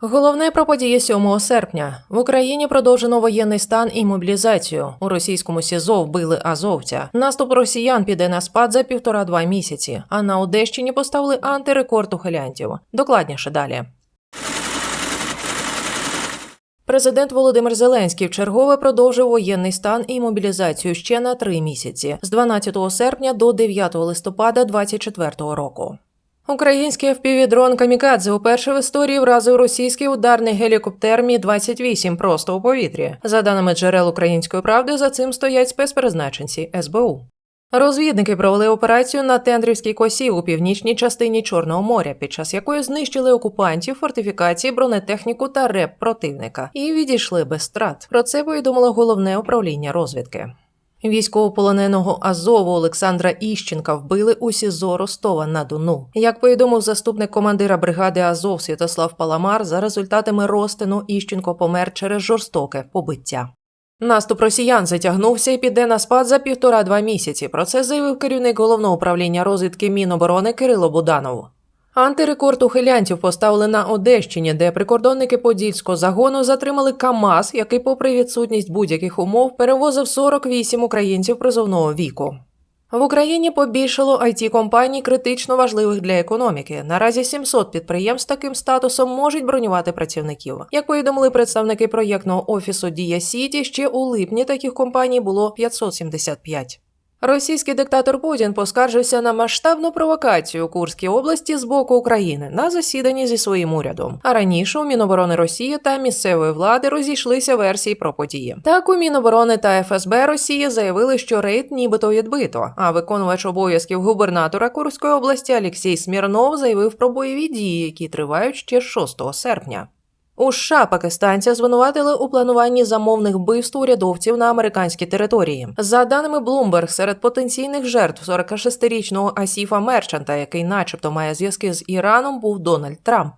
Головне про події 7 серпня. В Україні продовжено воєнний стан і мобілізацію. У російському СІЗО вбили азовця. Наступ росіян піде на спад за півтора-два місяці. А на Одещині поставили антирекорд ухилянтів. Докладніше далі. Президент Володимир Зеленський вчергове продовжив воєнний стан і мобілізацію ще на три місяці з 12 серпня до 9 листопада 2024 року. Український FPV-дрон Камікадзе уперше в історії вразив російський ударний гелікоптер Мі-28 просто у повітрі. За даними джерел української правди, за цим стоять спецпризначенці СБУ. Розвідники провели операцію на Тендрівській косі у північній частині Чорного моря, під час якої знищили окупантів, фортифікації, бронетехніку та реп противника і відійшли без страт. Про це повідомило головне управління розвідки. Військовополоненого Азову Олександра Іщенка вбили у СІЗО Ростова на Дону. Як повідомив заступник командира бригади Азов Святослав Паламар, за результатами розтину Іщенко помер через жорстоке побиття. Наступ росіян затягнувся і піде на спад за півтора-два місяці. Про це заявив керівник головного управління розвідки Міноборони Кирило Буданов. Антирекорд ухилянтів поставили на Одещині, де прикордонники Подільського загону затримали КАМАЗ, який, попри відсутність будь-яких умов, перевозив 48 українців призовного віку. В Україні побільшало it компаній критично важливих для економіки. Наразі 700 підприємств таким статусом можуть бронювати працівників. Як повідомили представники проєктного офісу Дія Сіті, ще у липні таких компаній було 575. Російський диктатор Путін поскаржився на масштабну провокацію у Курській області з боку України на засіданні зі своїм урядом. А раніше у Міноборони Росії та місцевої влади розійшлися версії про події. Так у Міноборони та ФСБ Росії заявили, що рейд нібито відбито. А виконувач обов'язків губернатора Курської області Олексій Смірнов заявив про бойові дії, які тривають ще з 6 серпня. У США пакистанця звинуватили у плануванні замовних вбивств урядовців на американській території. За даними Bloomberg, серед потенційних жертв 46-річного Асіфа Мерчанта, який, начебто, має зв'язки з Іраном, був Дональд Трамп.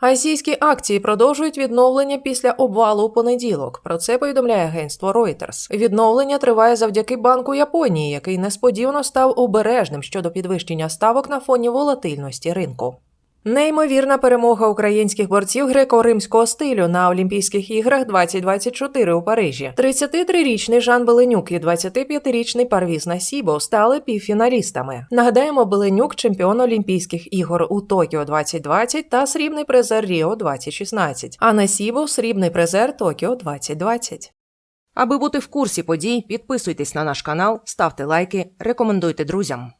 Азійські акції продовжують відновлення після обвалу у понеділок. Про це повідомляє агентство Reuters. Відновлення триває завдяки Банку Японії, який несподівано став обережним щодо підвищення ставок на фоні волатильності ринку. Неймовірна перемога українських борців греко-римського стилю на Олімпійських іграх 2024 у Парижі. 33-річний Жан Беленюк і 25-річний Парвіз Насібо стали півфіналістами. Нагадаємо, Беленюк чемпіон Олімпійських ігор у Токіо 2020 та срібний призер Ріо 2016, а Насібо срібний призер Токіо 2020. Аби бути в курсі подій, підписуйтесь на наш канал, ставте лайки, рекомендуйте друзям.